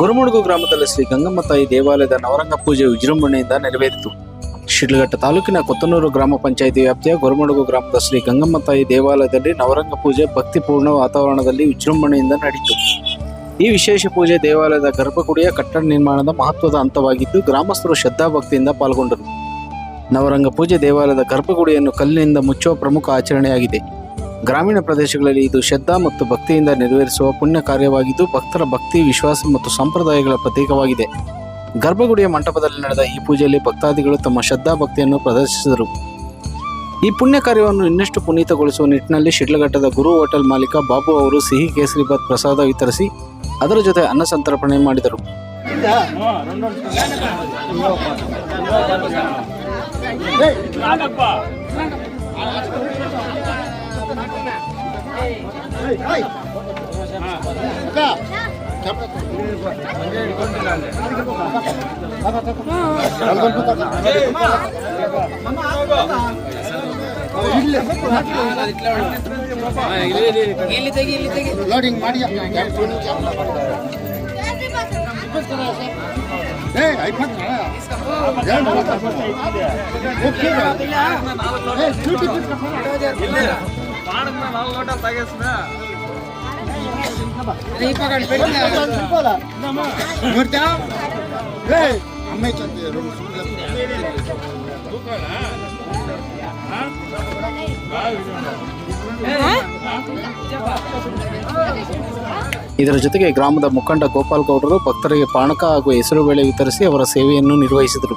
ಗುರುಮುಡುಗು ಗ್ರಾಮದಲ್ಲಿ ಶ್ರೀ ಗಂಗಮ್ಮ ತಾಯಿ ದೇವಾಲಯದ ನವರಂಗ ಪೂಜೆ ವಿಜೃಂಭಣೆಯಿಂದ ನೆರವೇರಿತು. ಶಿಡ್ಲಘಟ್ಟ ತಾಲೂಕಿನ ಕೊತ್ತನೂರು ಗ್ರಾಮ ಪಂಚಾಯಿತಿ ವ್ಯಾಪ್ತಿಯ ಗುರುಮುಡುಗು ಗ್ರಾಮದ ಶ್ರೀ ಗಂಗಮ್ಮ ತಾಯಿ ದೇವಾಲಯದಲ್ಲಿ ನವರಂಗ ಪೂಜೆ ಭಕ್ತಿಪೂರ್ಣ ವಾತಾವರಣದಲ್ಲಿ ವಿಜೃಂಭಣೆಯಿಂದ ನಡೆಯಿತು. ಈ ವಿಶೇಷ ಪೂಜೆ ದೇವಾಲಯದ ಗರ್ಭಗುಡಿಯ ಕಟ್ಟಡ ನಿರ್ಮಾಣದ ಮಹತ್ವದ ಹಂತವಾಗಿದ್ದು, ಗ್ರಾಮಸ್ಥರು ಶ್ರದ್ಧಾಭಕ್ತಿಯಿಂದ ಪಾಲ್ಗೊಂಡರು. ನವರಂಗ ಪೂಜೆ ದೇವಾಲಯದ ಗರ್ಭಗುಡಿಯನ್ನು ಕಲ್ಲಿನಿಂದ ಮುಚ್ಚುವ ಪ್ರಮುಖ ಆಚರಣೆಯಾಗಿದೆ. ಗ್ರಾಮೀಣ ಪ್ರದೇಶಗಳಲ್ಲಿ ಇದು ಶ್ರದ್ಧಾ ಮತ್ತು ಭಕ್ತಿಯಿಂದ ನೆರವೇರಿಸುವ ಪುಣ್ಯ ಕಾರ್ಯವಾಗಿದ್ದು, ಭಕ್ತರ ಭಕ್ತಿ, ವಿಶ್ವಾಸ ಮತ್ತು ಸಂಪ್ರದಾಯಗಳ ಪ್ರತೀಕವಾಗಿದೆ. ಗರ್ಭಗುಡಿಯ ಮಂಟಪದಲ್ಲಿ ನಡೆದ ಈ ಪೂಜೆಯಲ್ಲಿ ಭಕ್ತಾದಿಗಳು ತಮ್ಮ ಶ್ರದ್ಧಾ ಭಕ್ತಿಯನ್ನು ಪ್ರದರ್ಶಿಸಿದರು. ಈ ಪುಣ್ಯ ಕಾರ್ಯವನ್ನು ಇನ್ನಷ್ಟು ಪುನೀತಗೊಳಿಸುವ ನಿಟ್ಟಿನಲ್ಲಿ ಶಿಡ್ಲಘಟ್ಟದ ಗುರು ಹೋಟೆಲ್ ಮಾಲೀಕ ಬಾಬು ಅವರು ಸಿಹಿ ಕೇಸರಿಬಾತ್ ಪ್ರಸಾದ ವಿತರಿಸಿ, ಅದರ ಜೊತೆ ಅನ್ನ ಸಂತರ್ಪಣೆ ಮಾಡಿದರು. ಲೋಡಿಂಗ್ ಮಾಡಿ ಏ ಐಫೋನ್ ನೋಡ್ತಾ ಏ ಅಮ್ಮ ಚಂದ ಇದರ ಜೊತೆಗೆ ಗ್ರಾಮದ ಮುಖಂಡ ಗೋಪಾಲ್ ಗೌಡರು ಭಕ್ತರಿಗೆ ಪಾನಕ ಹಾಗೂ ಹೆಸರುಬೇಳೆ ವಿತರಿಸಿ ಅವರ ಸೇವೆಯನ್ನು ನಿರ್ವಹಿಸಿದರು.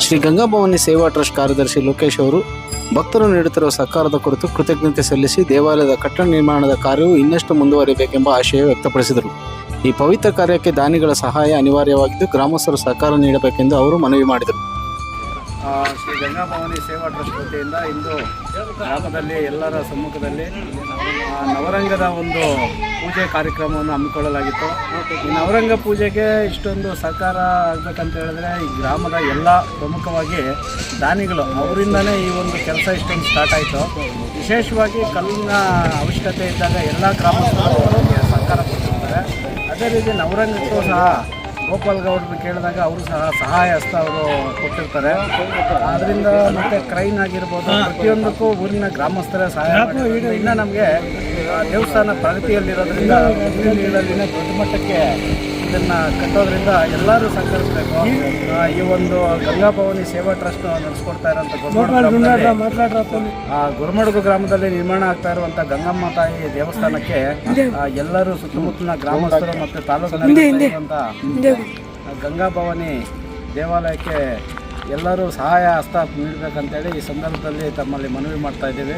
ಶ್ರೀ ಗಂಗಾಭವಾನಿ ಸೇವಾ ಟ್ರಸ್ಟ್ ಕಾರ್ಯದರ್ಶಿ ಲೋಕೇಶ್ ಅವರು, ಭಕ್ತರು ನೀಡುತ್ತಿರುವ ಸರ್ಕಾರದ ಕುರಿತು ಕೃತಜ್ಞತೆ ಸಲ್ಲಿಸಿ ದೇವಾಲಯದ ಕಟ್ಟಡ ನಿರ್ಮಾಣದ ಕಾರ್ಯವು ಇನ್ನಷ್ಟು ಮುಂದುವರಿಯಬೇಕೆಂಬ ಆಶಯ ವ್ಯಕ್ತಪಡಿಸಿದರು. ಈ ಪವಿತ್ರ ಕಾರ್ಯಕ್ಕೆ ದಾನಿಗಳ ಸಹಾಯ ಅನಿವಾರ್ಯವಾಗಿದ್ದು ಗ್ರಾಮಸ್ಥರು ಸಹಕಾರ ನೀಡಬೇಕೆಂದು ಅವರು ಮನವಿ ಮಾಡಿದರು. ಶ್ರೀ ಗಂಗಾಭವಾನಿ ಸೇವಾ ಟ್ರಸ್ಟ್ ವತಿಯಿಂದ ಇಂದು ಗ್ರಾಮದಲ್ಲಿ ಎಲ್ಲರ ಸಮ್ಮುಖದಲ್ಲಿ ನವರಂಗದ ಒಂದು ಪೂಜೆ ಕಾರ್ಯಕ್ರಮವನ್ನು ಹಮ್ಮಿಕೊಳ್ಳಲಾಗಿತ್ತು. ಈ ನವರಂಗ ಪೂಜೆಗೆ ಇಷ್ಟೊಂದು ಸಹಕಾರ ಆಗಬೇಕಂತ ಹೇಳಿದ್ರೆ ಈ ಗ್ರಾಮದ ಎಲ್ಲ ಪ್ರಮುಖವಾಗಿ ದಾನಿಗಳು, ಅವರಿಂದನೇ ಈ ಒಂದು ಕೆಲಸ ಇಷ್ಟೊಂದು ಸ್ಟಾರ್ಟ್ ಆಯಿತು. ವಿಶೇಷವಾಗಿ ಕಲ್ಲಿನ ಅವಶ್ಯಕತೆ ಇದ್ದಾಗ ಎಲ್ಲ ಗ್ರಾಮಸ್ಥರು ಅದೇ ರೀತಿ ನವರಂಗಕ್ಕೂ ಸಹ ಗೋಪಾಲ್ ಗೌಡ್ರು ಕೇಳಿದಾಗ ಅವರು ಸಹ ಸಹಾಯ ಹಸ್ತ ಅವರು ಕೊಟ್ಟಿರ್ತಾರೆ ಅದರಿಂದ ಮತ್ತೆ ಕ್ರೈನ್ ಆಗಿರ್ಬೋದು, ಪ್ರತಿಯೊಂದಕ್ಕೂ ಊರಿನ ಗ್ರಾಮಸ್ಥರೇ ಸಹಾಯ. ಇನ್ನು ನಮಗೆ ದೇವಸ್ಥಾನ ಪ್ರಗತಿಯಲ್ಲಿರೋದ್ರಿಂದ ದೊಡ್ಡ ಮಟ್ಟಕ್ಕೆ ಇದನ್ನು ಕಟ್ಟೋದ್ರಿಂದ ಎಲ್ಲರೂ ಸಹಕರಿಸಬೇಕು. ಈ ಒಂದು ಗಂಗಾ ಭವನಿ ಸೇವಾ ಟ್ರಸ್ಟ್ ನಡೆಸ್ಕೊಡ್ತಾ ಇರೋಂಥ ಆ, ಗುರುಮಡುಗು ಗ್ರಾಮದಲ್ಲಿ ನಿರ್ಮಾಣ ಆಗ್ತಾ ಇರುವಂತ ಗಂಗಮ್ಮ ತಾಯಿ ದೇವಸ್ಥಾನಕ್ಕೆ ಆ, ಎಲ್ಲರೂ ಸುತ್ತಮುತ್ತಲಿನ ಗ್ರಾಮಸ್ಥರು ಮತ್ತು ತಾಲೂಕಿನ ಗಂಗಾ ಭವಾನಿ ದೇವಾಲಯಕ್ಕೆ ಎಲ್ಲರೂ ಸಹಾಯ ಹಸ್ತ ನೀಡಬೇಕಂತೇಳಿ ಈ ಸಂದರ್ಭದಲ್ಲಿ ತಮ್ಮಲ್ಲಿ ಮನವಿ ಮಾಡ್ತಾ ಇದ್ದೀವಿ.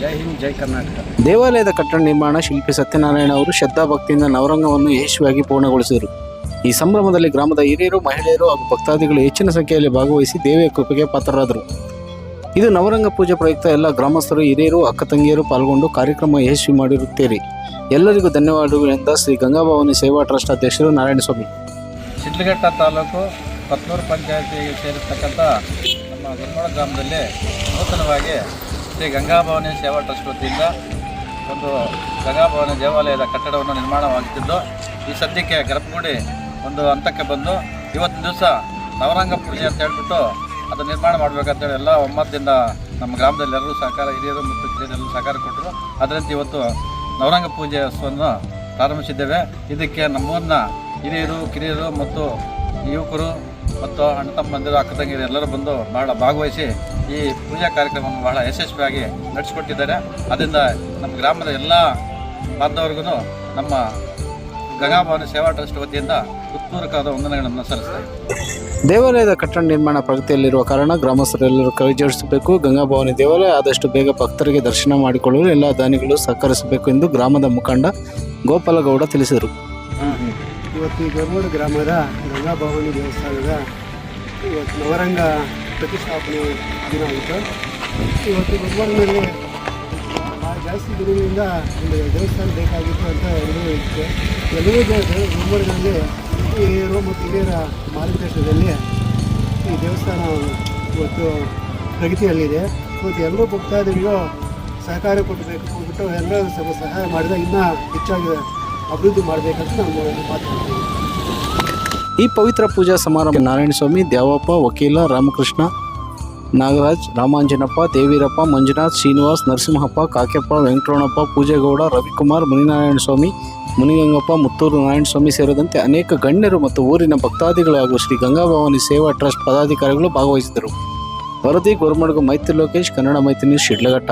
ಜೈ ಹಿಂದ್ ಜೈ ಕರ್ನಾಟಕ. ದೇವಾಲಯದ ಕಟ್ಟಡ ನಿರ್ಮಾಣ ಶಿಲ್ಪಿ ಸತ್ಯನಾರಾಯಣ ಅವರು ಶ್ರದ್ಧಾಭಕ್ತಿಯಿಂದ ನವರಂಗವನ್ನು ಯಶಸ್ವಿಯಾಗಿ ಪೂರ್ಣಗೊಳಿಸಿದರು. ಈ ಸಂಭ್ರಮದಲ್ಲಿ ಗ್ರಾಮದ ಹಿರಿಯರು ಮಹಿಳೆಯರು ಹಾಗೂ ಭಕ್ತಾದಿಗಳು ಹೆಚ್ಚಿನ ಸಂಖ್ಯೆಯಲ್ಲಿ ಭಾಗವಹಿಸಿ ದೇವಿಯ ಕೃಪೆಗೆ ಪಾತ್ರರಾದರು. ಇದು ನವರಂಗ ಪೂಜೆ ಪ್ರಯುಕ್ತ ಎಲ್ಲ ಗ್ರಾಮಸ್ಥರು ಹಿರಿಯರು ಅಕ್ಕ ತಂಗಿಯರು ಪಾಲ್ಗೊಂಡು ಕಾರ್ಯಕ್ರಮ ಯಶಸ್ವಿ ಮಾಡಿರುತ್ತೀರಿ. ಎಲ್ಲರಿಗೂ ಧನ್ಯವಾದಗಳಿಂದ ಶ್ರೀ ಗಂಗಾಭವಾನಿ ಸೇವಾ ಟ್ರಸ್ಟ್ ಅಧ್ಯಕ್ಷರು ನಾರಾಯಣಸ್ವಾಮಿ. ಶಿಡ್ಲಘಟ್ಟ ತಾಲೂಕು ಪತ್ನೂರು ಪಂಚಾಯತಿಗೆ ಸೇರಿರ್ತಕ್ಕಂಥ ನಮ್ಮ ಗುರುಮಳ ಗ್ರಾಮದಲ್ಲಿ ನೂತನವಾಗಿ ಶ್ರೀ ಗಂಗಾಭವಾನಿ ಸೇವಾ ಟ್ರಸ್ಟ್ ವತಿಯಿಂದ ಒಂದು ಗಂಗಾಭವಾನಿ ದೇವಾಲಯದ ಕಟ್ಟಡವನ್ನು ನಿರ್ಮಾಣವಾಗುತ್ತಿದ್ದು ಈ ಸದ್ಯಕ್ಕೆ ಗರ್ಭಗುಡಿ ಒಂದು ಹಂತಕ್ಕೆ ಬಂದು ಇವತ್ತಿನ ದಿವಸ ನವರಂಗ ಪೂಜೆ ಅಂತ ಹೇಳ್ಬಿಟ್ಟು ಅದು ನಿರ್ಮಾಣ ಮಾಡಬೇಕಂತೇಳಿ ಎಲ್ಲ ಒಮ್ಮತದಿಂದ ನಮ್ಮ ಗ್ರಾಮದಲ್ಲಿ ಎಲ್ಲರೂ ಸಹಕಾರ, ಹಿರಿಯರು ಮತ್ತು ಕಿರಿಯರೆಲ್ಲರೂ ಸಹಕಾರ ಕೊಟ್ಟರು. ಅದರಂತೆ ಇವತ್ತು ನವರಂಗ ಪೂಜೆ ಉತ್ಸವವನ್ನು ಪ್ರಾರಂಭಿಸಿದ್ದೇವೆ. ಇದಕ್ಕೆ ನಮ್ಮೂರಿನ ಹಿರಿಯರು, ಕಿರಿಯರು ಮತ್ತು ಯುವಕರು ಮತ್ತು ಅಣ್ಣ ತಮ್ಮಂದಿರು, ಅಕ್ಕ ತಂಗಿರು ಎಲ್ಲರೂ ಬಂದು ಭಾಳ ಭಾಗವಹಿಸಿ ಈ ಪೂಜಾ ಕಾರ್ಯಕ್ರಮವನ್ನು ಬಹಳ ಯಶಸ್ವಿಯಾಗಿ ನಡೆಸಿಕೊಟ್ಟಿದ್ದಾರೆ. ಅದರಿಂದ ನಮ್ಮ ಗ್ರಾಮದ ಎಲ್ಲ ಬಾಂಧವರಿಗೂ ನಮ್ಮ ಗಂಗಾಭವನ ಸೇವಾ ಟ್ರಸ್ಟ್ ವತಿಯಿಂದ ಉತ್ಪೂರಕವಾದ ವಂದನೆಗಳನ್ನು ಸಲ್ಲಿಸ್ತಾರೆ ದೇವಾಲಯದ ಕಟ್ಟಡ ನಿರ್ಮಾಣ ಪ್ರಗತಿಯಲ್ಲಿರುವ ಕಾರಣ ಗ್ರಾಮಸ್ಥರೆಲ್ಲರೂ ಕೈ ಜೋಡಿಸಬೇಕು. ಗಂಗಾಭವಾನಿ ದೇವಾಲಯ ಆದಷ್ಟು ಬೇಗ ಭಕ್ತರಿಗೆ ದರ್ಶನ ಮಾಡಿಕೊಳ್ಳಲು ಎಲ್ಲ ದಾನಿಗಳು ಸಹಕರಿಸಬೇಕು ಎಂದು ಗ್ರಾಮದ ಮುಖಂಡ ಗೋಪಾಲಗೌಡ ತಿಳಿಸಿದರು. ಇವತ್ತು ಈ ಗರ್ಮೂಡು ಗ್ರಾಮದ ಗಂಗಾಭವಾನಿ ದೇವಸ್ಥಾನದ ಇವತ್ತು ನವರಂಗ ಪ್ರತಿಷ್ಠಾಪನೆ ದಿನ ಆಯಿತು. ಇವತ್ತು ಗರ್ಮೂಡಿನಲ್ಲಿ ಭಾಳ ಜಾಸ್ತಿ ದಿನಗಳಿಂದ ಒಂದು ದೇವಸ್ಥಾನ ಬೇಕಾಗಿತ್ತು ಅಂತ ಎಲ್ಲರೂ ಇತ್ತು ಎಲ್ಲರೂ ಗರ್ಮೂಡಿನಲ್ಲಿ ಹಿರಿಯರು ಮತ್ತು ಹಿರಿಯರ ಮಾರ್ಗದರ್ಶನದಲ್ಲಿ ಈ ದೇವಸ್ಥಾನ ಇವತ್ತು ಪ್ರಗತಿಯಲ್ಲಿದೆ. ಮತ್ತು ಎಲ್ಲರೂ ಭಕ್ತಾದಿಗಳು ಸಹಕಾರ ಕೊಡಬೇಕು ಅಂದ್ಬಿಟ್ಟು ಎಲ್ಲರೂ ಸ್ವಲ್ಪ ಸಹಾಯ ಮಾಡಿದಾಗ ಇನ್ನೂ ಹೆಚ್ಚಾಗಿ ಅಭಿವೃದ್ಧಿ ಮಾಡಬೇಕಂತ ನಾನು ಈ ಪವಿತ್ರ ಪೂಜಾ ಸಮಾರಂಭ ನಾರಾಯಣಸ್ವಾಮಿ ದೇವಪ್ಪ, ವಕೀಲ, ರಾಮಕೃಷ್ಣ, ನಾಗರಾಜ್, ರಾಮಾಂಜನಪ್ಪ, ದೇವೀರಪ್ಪ, ಮಂಜುನಾಥ್, ಶ್ರೀನಿವಾಸ್, ನರಸಿಂಹಪ್ಪ ಕಾಕೆಪ್ಪ ವೆಂಕಟರಮಣಪ್ಪ, ಪೂಜೇಗೌಡ, ರವಿಕುಮಾರ್, ಮುನಿನಾರಾಯಣ ಸ್ವಾಮಿ, ಮುನಿಗಂಗಪ್ಪ, ಮುತ್ತೂರು ನಾರಾಯಣ ಸ್ವಾಮಿ ಸೇರಿದಂತೆ ಅನೇಕ ಗಣ್ಯರು ಮತ್ತು ಊರಿನ ಭಕ್ತಾದಿಗಳು ಹಾಗೂ ಶ್ರೀ ಗಂಗಾಭವಾನಿ ಸೇವಾ ಟ್ರಸ್ಟ್ ಪದಾಧಿಕಾರಿಗಳು ಭಾಗವಹಿಸಿದರು. ವರದಿ, ಗೋರ್ಮಡ್ಗು, ಮೈತ್ರಿ ಲೋಕೇಶ್, ಕನ್ನಡ ಮೈತ್ರಿ ನ್ಯೂಸ್, ಶಿಡ್ಲಘಟ್ಟ.